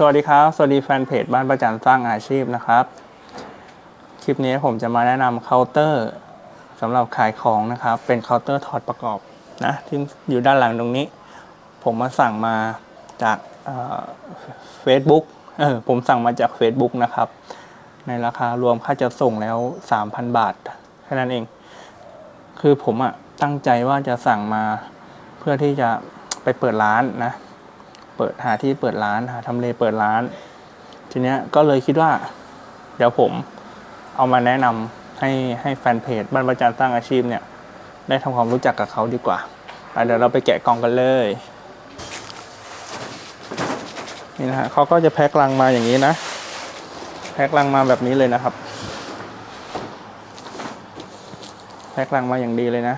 สวัสดีครับ สวัสดีแฟนเพจบ้านประจันสร้างอาชีพนะครับ คลิปนี้ผมจะมาแนะนำเคาน์เตอร์สำหรับขายของนะครับ เป็นเคาน์เตอร์ถอดประกอบนะที่อยู่ด้านหลังตรงนี้ ผมมาสั่งมาจากเฟซบุ๊กเออผมสั่งมาจาก Facebook นะครับ ในราคารวมค่าจะส่งแล้ว 3,000 บาทแค่นั้นเอง คือผมอะตั้งใจว่าจะสั่งมาเพื่อที่จะไปเปิดร้านนะ เปิดหาที่เปิดร้านหาทำเลเปิดร้าน ทีเนี้ยก็เลยคิดว่า เดี๋ยวผมเอามาแนะนำให้ให้แฟนเพจบ้านประจันสร้างอาชีพเนี่ย ได้ทำความรู้จักกับเขาดีกว่าเดี๋ยวเราไปแกะกล่องกันเลยนี่นะฮะเขาก็จะแพ็คลังมาอย่างนี้นะ แพ็คลังมาแบบนี้เลยนะครับ แพ็คลังมาอย่างดีเลยนะ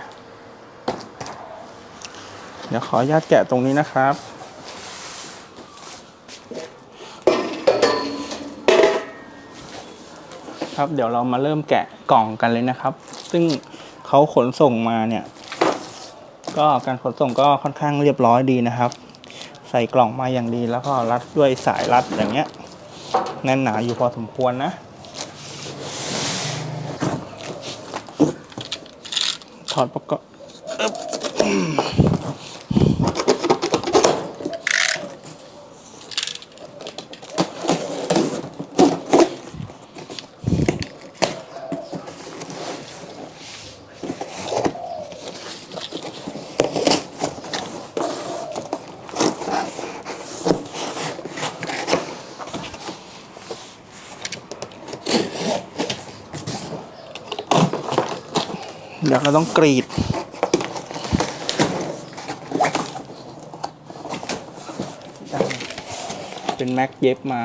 เดี๋ยวขออนุญาตแกะตรงนี้นะครับ ครับ เดี๋ยวเรามาเริ่มแกะกล่องกันเลยนะครับ ซึ่งเขาขนส่งมาเนี่ย ก็การขนส่งก็ค่อนข้างเรียบร้อยดีนะครับ ใส่กล่องมาอย่างดีแล้วก็รัดด้วยสายรัดอย่างเงี้ยแน่นหนาอยู่พอสมควรนะถอดประกอบ เดี๋ยวเราต้องกรีด เป็นแม็กเย็บมา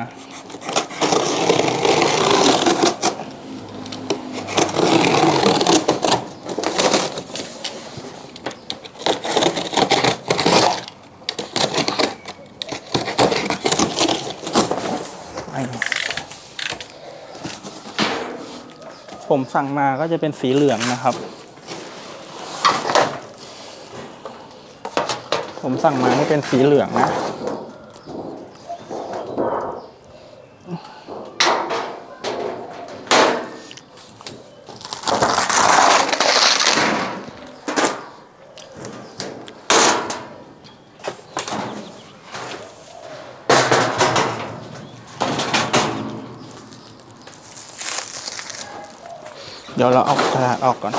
ผมสั่งมาก็จะเป็นสีเหลืองนะครับ ผมสั่งมาให้เป็นสีเหลืองนะ เดี๋ยวเราเอากระดาษออกก่อน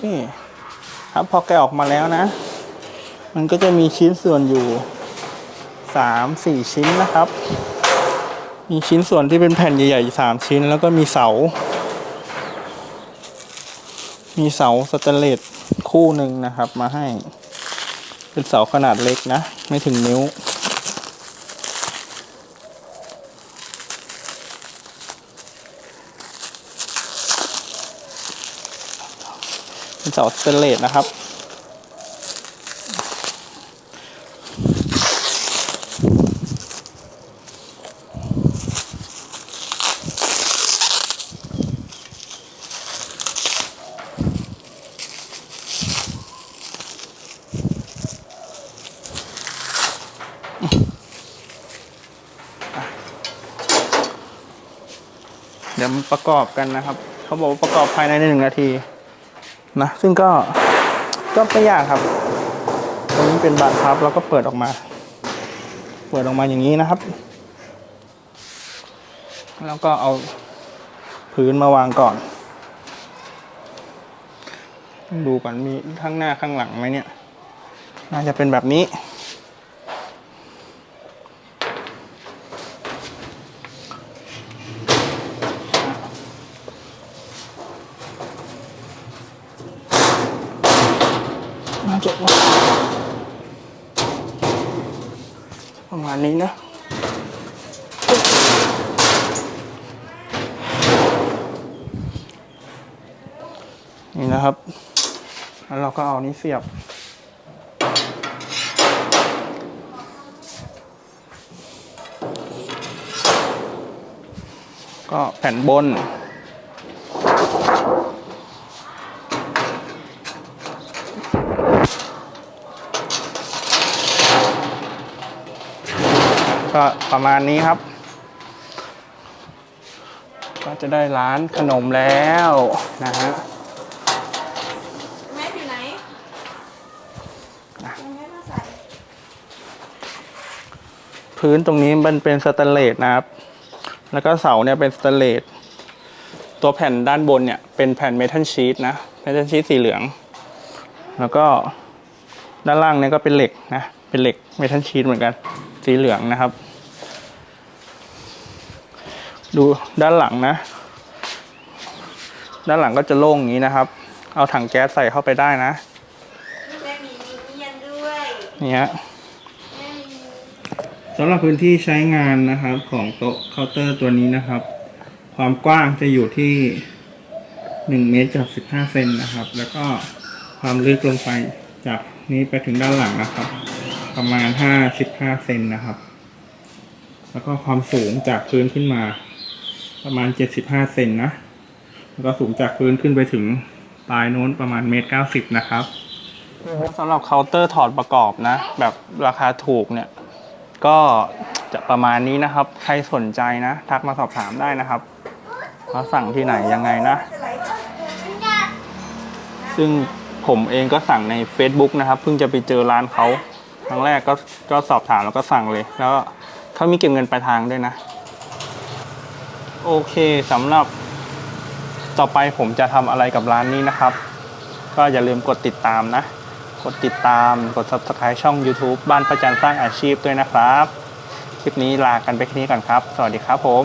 คครับพอแกะออกมาแล้วนะ มันก็จะมีชิ้นส่วนอยู่สามสี่ชิ้นนะครับ มีชิ้นส่วนที่เป็นแผ่นใหญ่ๆสามชิ้น แล้วก็มีเสา มีเสาสแตนเลสคู่หนึ่งนะครับ มาให้ เป็นเสาขนาดเล็กนะ ไม่ถึงนิ้ว เป็นเสาสเตนเลสนะครับ เดี๋ยวประกอบกันนะครับ เขาบอกว่าประกอบภายในหนึ่งนาที นะ ซึ่งก็ก็ไม่ยากครับ ตรงนี้เป็นบานพับแล้วก็เปิดออกมา เปิดออกมาอย่างนี้นะครับ แล้วก็เอาพื้นมาวางก่อน ดูก่อนมีข้างหน้าข้างหลังไหมเนี่ย น่าจะเป็นแบบนี้ น่าจะว่าประมาณนี้นะนี่นะครับ แล้วเราก็เอานี้เสียบ ก็แผ่นบน ก็ประมาณนี้ครับ ก็จะได้ร้านขนมแล้วนะฮะแม่อยู่ไหนยังไม่มาใส่พื้นตรงนี้มันเป็นสแตนเลสนะครับ แล้วก็เสาเนี่ยเป็นสแตนเลส ตัวแผ่นด้านบนเนี่ย เป็นแผ่นเมทัลชีตนะ เมทัลชีตสีเหลือง แล้วก็ด้านล่างเนี่ยก็เป็นเหล็กนะ เป็นเหล็กเมทัลชีตเหมือนกัน สีเหลืองนะครับ ดูด้านหลังนะ ด้านหลังก็จะโล่งอย่างนี้นะครับ เอาถังแก๊สใส่เข้าไปได้นะแม่มีมีเนียนด้วยนี่ฮะแม่มีสำหรับพื้นที่ใช้งานนะครับของโต๊ะเคาน์เตอร์ตัวนี้นะครับ ความกว้างจะอยู่ที่1เมตรกับ15เซนนะครับ แล้วก็ความลึกลงไปจากนี้ไปถึงด้านหลังนะครับ ประมาณ55เซนนะครับ แล้วก็ความสูงจากพื้นขึ้นมา ประมาณ75เซนนะ แล้วก็สูงจากพื้นขึ้นไปถึงปลายโน้นประมาณเมตร90นะครับสำหรับเคาน์เตอร์ถอดประกอบนะ แบบราคาถูกเนี่ย ก็จะประมาณนี้นะครับ ใครสนใจนะ ทักมาสอบถามได้นะครับว่าสั่งที่ไหนยังไงนะ ซึ่งผมเองก็สั่งใน Facebook นะครับ เพิ่งจะไปเจอร้านเขา ครั้งแรกก็ก็สอบถามแล้วก็สั่งเลย แล้วเขามีเก็บเงินปลายทางด้วยนะ โอเคสำหรับต่อไปผมจะทำอะไรกับร้านนี้นะครับ ก็อย่าลืมกดติดตามนะ กดติดตามกด subscribe ช่อง YouTube บ้านประจันสร้างอาชีพด้วยนะครับ คลิปนี้ลากันไปแค่นี้ก่อนครับ สวัสดีครับผม